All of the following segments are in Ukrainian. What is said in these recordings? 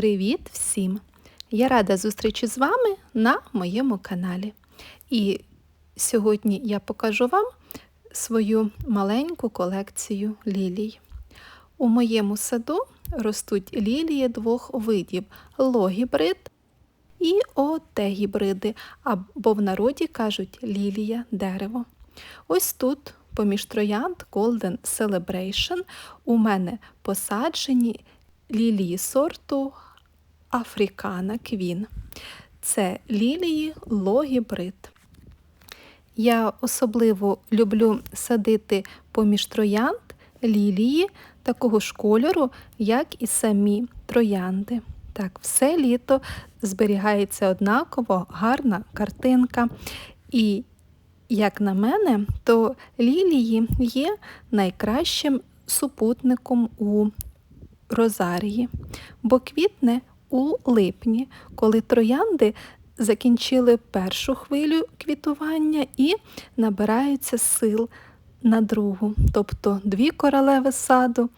Привіт всім! Я рада зустрічі з вами на моєму каналі. І сьогодні я покажу вам свою маленьку колекцію лілій. У моєму саду ростуть лілії двох видів логібрид і отегібриди, або в народі кажуть лілія дерево. Ось тут, поміж троянд Golden Celebration, у мене посаджені лілії сорту Африкана Квін. Це лілії логібрид. Я особливо люблю садити поміж троянд лілії такого ж кольору, як і самі троянди. Так, все літо зберігається однаково гарна картинка. І, як на мене, то лілії є найкращим супутником у розарії, бо квітне у липні, коли троянди закінчили першу хвилю квітування і набираються сил на другу. Тобто дві королеви саду,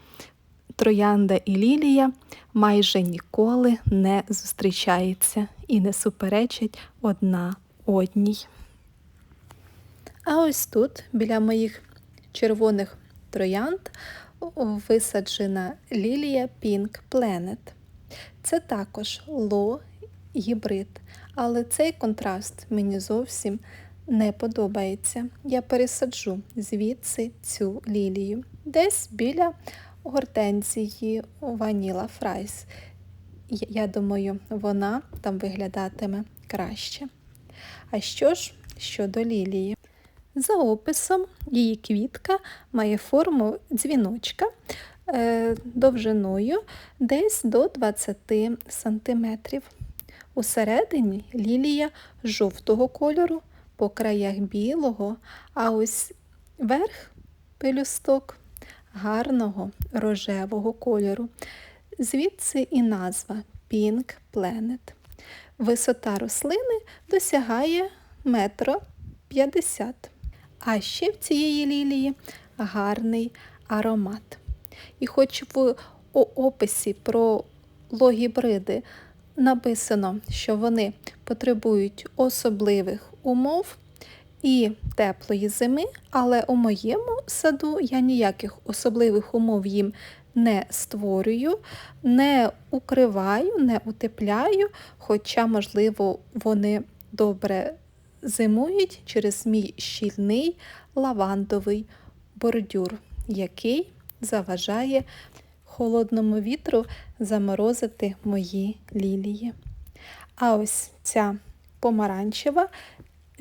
троянда і лілія майже ніколи не зустрічаються і не суперечать одна одній. А ось тут, біля моїх червоних троянд, висаджена лілія Pink Planet. Це також ло гібрид, але цей контраст мені зовсім не подобається. Я пересаджу звідси цю лілію, десь біля гортензії Ваніла Фрайс. Я думаю, вона там виглядатиме краще. А що ж щодо лілії? За описом, її квітка має форму дзвіночка довжиною десь до 20 см. Усередині лілія жовтого кольору, по краях білого, а ось верх пелюсток гарного рожевого кольору. Звідси і назва Pink Planet. Висота рослини досягає метро 50 а ще в цієї лілії гарний аромат. І хоч в описі про логібриди написано, що вони потребують особливих умов і теплої зими, але у моєму саду я ніяких особливих умов їм не створюю, не укриваю, не утепляю, хоча, можливо, вони добре зимують через мій щільний лавандовий бордюр, який заважає холодному вітру заморозити мої лілії. А ось ця помаранчева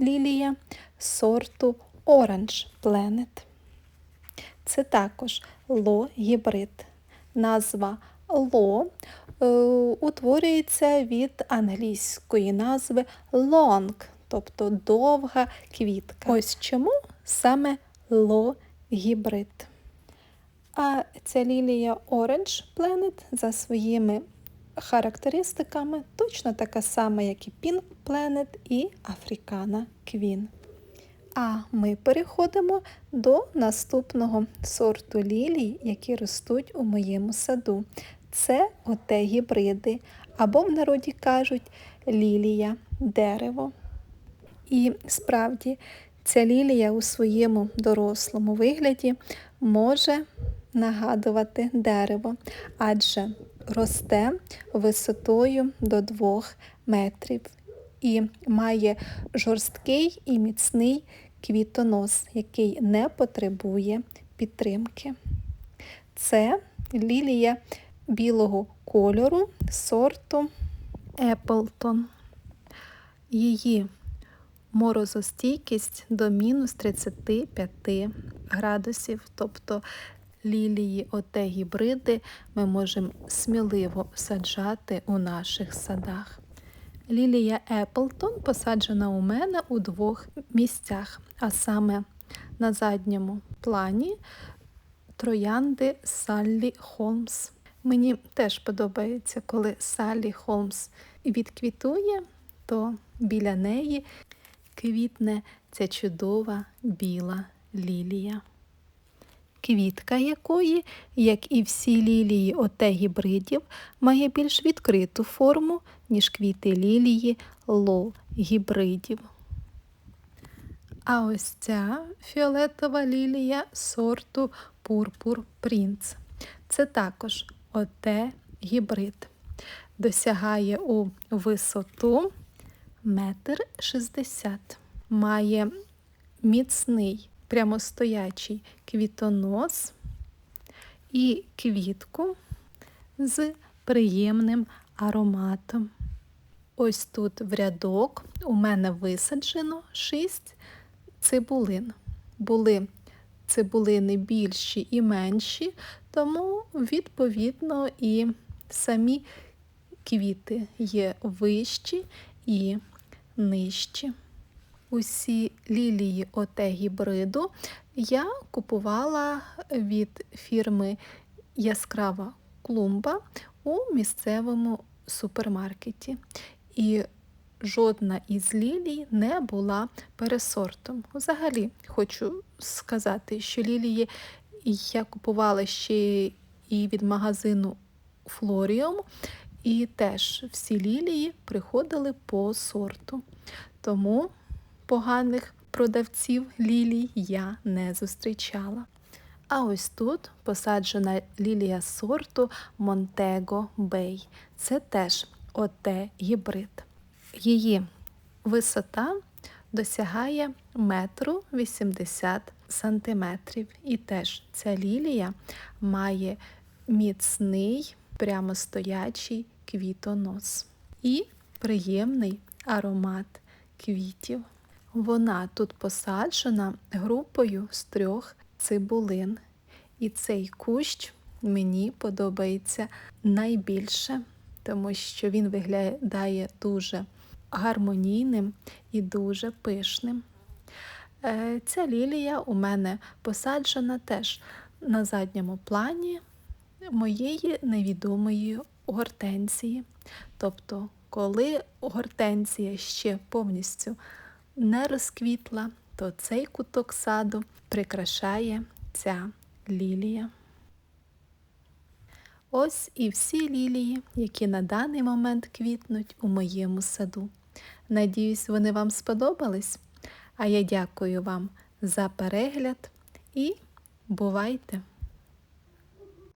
лілія сорту Orange Planet. Це також ло-гібрид. Назва ло е, утворюється від англійської назви long, тобто довга квітка. Ось чому саме ло-гібрид. А ця лілія Orange Planet за своїми характеристиками точно така сама, як і Pink Planet і Africana Queen. А ми переходимо до наступного сорту лілій, які ростуть у моєму саду. Це оте гібриди, або в народі кажуть лілія дерево. І справді ця лілія у своєму дорослому вигляді може нагадувати дерево, адже росте висотою до 2 метрів і має жорсткий і міцний квітонос, який не потребує підтримки. Це лілія білого кольору сорту Appleton. Її морозостійкість до мінус 35 градусів, тобто лілії, оте гібриди ми можемо сміливо саджати у наших садах. Лілія Еплтон посаджена у мене у двох місцях, а саме на задньому плані троянди Саллі Холмс. Мені теж подобається, коли Саллі Холмс відквітує, то біля неї квітне ця чудова біла лілія. Квітка якої, як і всі лілії оте гібридів, має більш відкриту форму, ніж квіти лілії лоу гібридів. А ось ця фіолетова лілія сорту Пурпур Принц. Це також оте гібрид. Досягає у висоту метр шістдесят. Має міцний прямостоячий квітонос і квітку з приємним ароматом. Ось тут в рядок у мене висаджено 6 цибулин. Були цибулини більші і менші, тому, відповідно, і самі квіти є вищі і нижчі. Усі лілії оте гібриду я купувала від фірми Яскрава клумба у місцевому супермаркеті. І жодна із лілій не була пересортом. Взагалі, хочу сказати, що лілії я купувала ще і від магазину Флоріум, і теж всі лілії приходили по сорту. Тому поганих продавців лілій я не зустрічала. А ось тут посаджена лілія сорту Montego Bay. Це теж оте гібрид. Її висота досягає метру 80 сантиметрів. І теж ця лілія має міцний прямостоячий квітонос і приємний аромат квітів. Вона тут посаджена групою з трьох цибулин. І цей кущ мені подобається найбільше, тому що він виглядає дуже гармонійним і дуже пишним. Е, ця лілія у мене посаджена теж на задньому плані моєї невідомої гортензії. Тобто, коли гортензія ще повністю не розквітла, то цей куток саду прикрашає ця лілія. Ось і всі лілії, які на даний момент квітнуть у моєму саду. Надіюсь, вони вам сподобались. А я дякую вам за перегляд і бувайте!